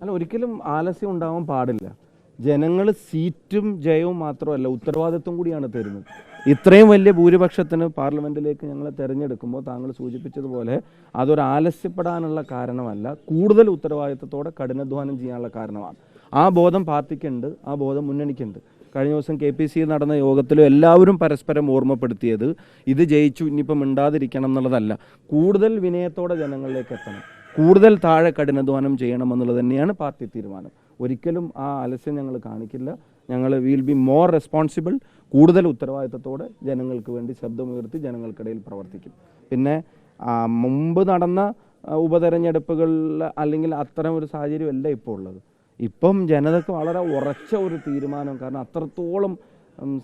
അല്ല ഒരിക്കലും ആലസ്യം ഉണ്ടാവാൻ പാടില്ല. ജനങ്ങൾ സീറ്റും ജയവും മാത്രമല്ല ഉത്തരവാദിത്വം കൂടിയാണ് തരുന്നത്. ഇത്രയും വലിയ ഭൂരിപക്ഷത്തിന് പാർലമെന്റിലേക്ക് ഞങ്ങളെ തിരഞ്ഞെടുക്കുമ്പോൾ താങ്കൾ സൂചിപ്പിച്ചതുപോലെ അതൊരു ആലസ്യപ്പെടാനുള്ള കാരണമല്ല കൂടുതൽ ഉത്തരവാദിത്വത്തോടെ കഠിനാധ്വാനം ചെയ്യാനുള്ള കാരണമാണ്. ആ ബോധം പാർട്ടിക്കുണ്ട് ആ ബോധം മുന്നണിക്കുണ്ട്. കഴിഞ്ഞ ദിവസം കെ പി സി നടന്ന യോഗത്തിലും എല്ലാവരും പരസ്പരം ഓർമ്മപ്പെടുത്തിയത് ഇത് ജയിച്ചു ഇനിയിപ്പം മിണ്ടാതിരിക്കണം എന്നുള്ളതല്ല. കൂടുതൽ വിനയത്തോടെ ജനങ്ങളിലേക്ക് എത്തണം. കൂടുതൽ താഴെ കഠിനാധ്വാനം ചെയ്യണമെന്നുള്ളത് തന്നെയാണ് പാർട്ടി തീരുമാനം. ഒരിക്കലും ആ അലസ്യം ഞങ്ങൾ കാണിക്കില്ല. ഞങ്ങൾ വിൽ ബി മോർ റെസ്പോൺസിബിൾ കൂടുതൽ ഉത്തരവാദിത്തത്തോടെ ജനങ്ങൾക്ക് വേണ്ടി ശബ്ദമുയർത്തി ജനങ്ങൾക്കിടയിൽ പ്രവർത്തിക്കും. പിന്നെ മുമ്പ് നടന്ന ഉപതെരഞ്ഞെടുപ്പുകളിൽ അല്ലെങ്കിൽ അത്തരം ഒരു സാഹചര്യമല്ല ഇപ്പോൾ ഉള്ളത്. ഇപ്പം ജനതയ്ക്ക് വളരെ ഉറച്ച ഒരു തീരുമാനം കാരണം അത്രത്തോളം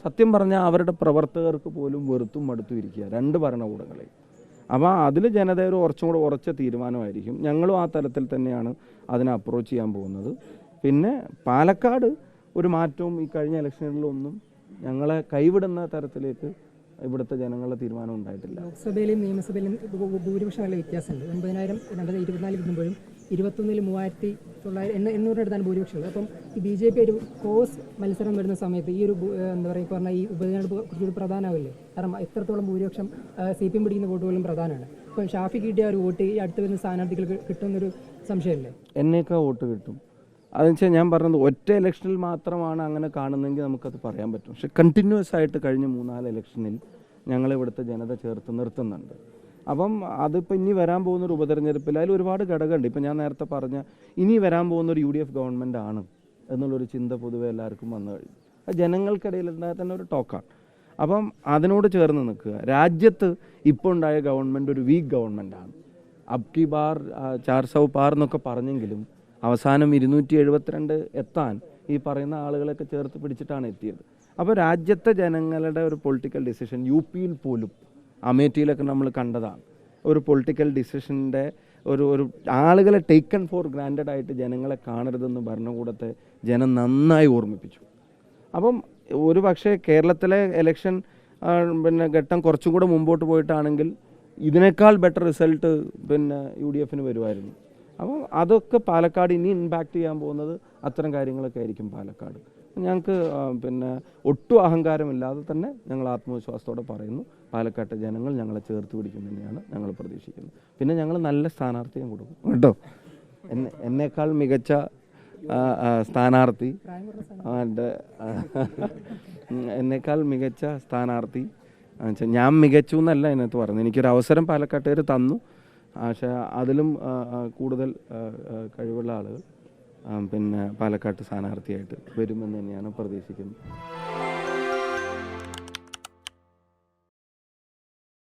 സത്യം പറഞ്ഞാൽ അവരുടെ പ്രവർത്തകർക്ക് പോലും വെറുത്തും മടുത്തും ഇരിക്കുക രണ്ട് ഭരണകൂടങ്ങളെ അപ്പോൾ അതിൽ ജനത ഒരു കുറച്ചും കൂടെ ഉറച്ച തീരുമാനമായിരിക്കും. ഞങ്ങളും ആ തലത്തിൽ തന്നെയാണ് അതിനെ അപ്രോച്ച് ചെയ്യാൻ പോകുന്നത്. പിന്നെ പാലക്കാട് ഒരു മാറ്റവും ഈ കഴിഞ്ഞ ഇലക്ഷനുകളിലൊന്നും ഞങ്ങളെ കൈവിടുന്ന തരത്തിലേക്ക് ഇവിടുത്തെ ജനങ്ങളുടെ തീരുമാനം ഉണ്ടായിട്ടില്ല. ലോക്സഭയിലും നിയമസഭയിലും ഭൂരിപക്ഷം നല്ല വ്യത്യാസമുണ്ട്. ഒൻപതിനായിരം രണ്ടായിരത്തി ഇരുപത്തിനാലിൽ കിട്ടുമ്പോഴും ഇരുപത്തൊന്നിൽ മൂവായിരത്തി തൊള്ളായിരം എണ്ണ എണ്ണൂറിനടുത്താണ് ഭൂരിപക്ഷമുള്ളത് അപ്പം ഈ ബി ജെ പി ഒരു കോസ് മത്സരം വരുന്ന സമയത്ത് ഈ ഒരു എന്താ പറയുക പറഞ്ഞാൽ ഈ ഉപതെരഞ്ഞെടുപ്പ് കുറച്ചുകൂടി പ്രധാനമാവില്ലേ? കാരണം എത്രത്തോളം ഭൂരിപക്ഷം സി പി എം പിടിക്കുന്ന വോട്ട് പോലും പ്രധാനമാണ്. ഇപ്പം ഷാഫി കിട്ടിയ ഒരു വോട്ട് ഈ അടുത്ത് വരുന്ന സ്ഥാനാർത്ഥികൾക്ക് കിട്ടുമെന്നൊരു സംശയമല്ലേ? എന്നേക്കാ വോട്ട് കിട്ടും? അതെന്ന് വെച്ചാൽ ഞാൻ പറഞ്ഞത് ഒറ്റ ഇലക്ഷനിൽ മാത്രമാണ് അങ്ങനെ കാണുന്നതെങ്കിൽ നമുക്കത് പറയാൻ പറ്റും. പക്ഷെ കണ്ടിന്യൂസ് ആയിട്ട് കഴിഞ്ഞ മൂന്നാൽ ഇലക്ഷനിൽ ഞങ്ങൾ ഇവിടുത്തെ ജനത ചേർത്ത് നിർത്തുന്നുണ്ട്. അപ്പം അതിപ്പോൾ ഇനി വരാൻ പോകുന്ന ഒരു ഉപതെരഞ്ഞെടുപ്പിൽ അതിൽ ഒരുപാട് ഘടകമുണ്ട്. ഇപ്പം ഞാൻ നേരത്തെ പറഞ്ഞ ഇനി വരാൻ പോകുന്ന ഒരു യു ഡി എഫ് ഗവൺമെന്റ് ആണ് എന്നുള്ളൊരു ചിന്ത പൊതുവെ എല്ലാവർക്കും വന്നു കഴിഞ്ഞു. അത് ജനങ്ങൾക്കിടയിൽ ഉണ്ടായ തന്നെ ഒരു ടോക്കാണ്. അപ്പം അതിനോട് ചേർന്ന് നിൽക്കുക. രാജ്യത്ത് ഇപ്പോൾ ഉണ്ടായ ഗവൺമെന്റ് ഒരു വീക്ക് ഗവൺമെന്റ് ആണ്. അബ്കി ബാർ ചാർസവ് ചാർ പാർ എന്നൊക്കെ പറഞ്ഞെങ്കിലും അവസാനം ഇരുന്നൂറ്റി എഴുപത്തിരണ്ട് എത്താൻ ഈ പറയുന്ന ആളുകളൊക്കെ ചേർത്ത് പിടിച്ചിട്ടാണ് എത്തിയത്. അപ്പോൾ രാജ്യത്തെ ജനങ്ങളുടെ ഒരു പൊളിറ്റിക്കൽ ഡിസിഷൻ യു പിയിൽ പോലും അമേഠിയിലൊക്കെ നമ്മൾ കണ്ടതാണ്. ഒരു പൊളിറ്റിക്കൽ ഡിസിഷന്റെ ഒരു ഒരു ആളുകളെ ടേക്കൺ ഫോർ ഗ്രാൻഡഡ് ആയിട്ട് ജനങ്ങളെ കാണരുതെന്ന് ഭരണകൂടത്തെ ജനം നന്നായി ഓർമ്മിപ്പിച്ചു. അപ്പം ഒരു പക്ഷേ കേരളത്തിലെ ഇലക്ഷൻ പിന്നെ ഘട്ടം കുറച്ചും കൂടെ മുമ്പോട്ട് പോയിട്ടാണെങ്കിൽ ഇതിനേക്കാൾ ബെറ്റർ റിസൾട്ട് പിന്നെ യു ഡി എഫിന് വരുമായിരുന്നു. അപ്പം അതൊക്കെ പാലക്കാട് ഇനി ഇമ്പാക്റ്റ് ചെയ്യാൻ പോകുന്നത് അത്തരം കാര്യങ്ങളൊക്കെ ആയിരിക്കും പാലക്കാട്. ഞങ്ങൾക്ക് പിന്നെ ഒട്ടും അഹങ്കാരമില്ലാതെ തന്നെ ഞങ്ങൾ ആത്മവിശ്വാസത്തോടെ പറയുന്നു. പാലക്കാട്ടെ ജനങ്ങൾ ഞങ്ങളെ ചേർത്ത് പിടിക്കും തന്നെയാണ് ഞങ്ങൾ പ്രതീക്ഷിക്കുന്നത്. പിന്നെ ഞങ്ങൾ നല്ല സ്ഥാനാർത്ഥിയും കൊടുക്കും. കേട്ടോ? എന്നെ എന്നേക്കാൾ മികച്ച സ്ഥാനാർത്ഥി എന്റെ എന്നേക്കാൾ മികച്ച സ്ഥാനാർത്ഥി ഞാൻ മികച്ചു എന്നല്ല അതിനകത്ത് പറഞ്ഞു എനിക്കൊരു അവസരം പാലക്കാട്ടുകാർ തന്നു. പക്ഷേ അതിലും കൂടുതൽ കഴിവുള്ള ആളുകൾ പിന്നെ പാലക്കാട്ട് സ്ഥാനാർത്ഥിയായിട്ട് വരുമെന്ന് തന്നെയാണ് പ്രതീക്ഷിക്കുന്നത്.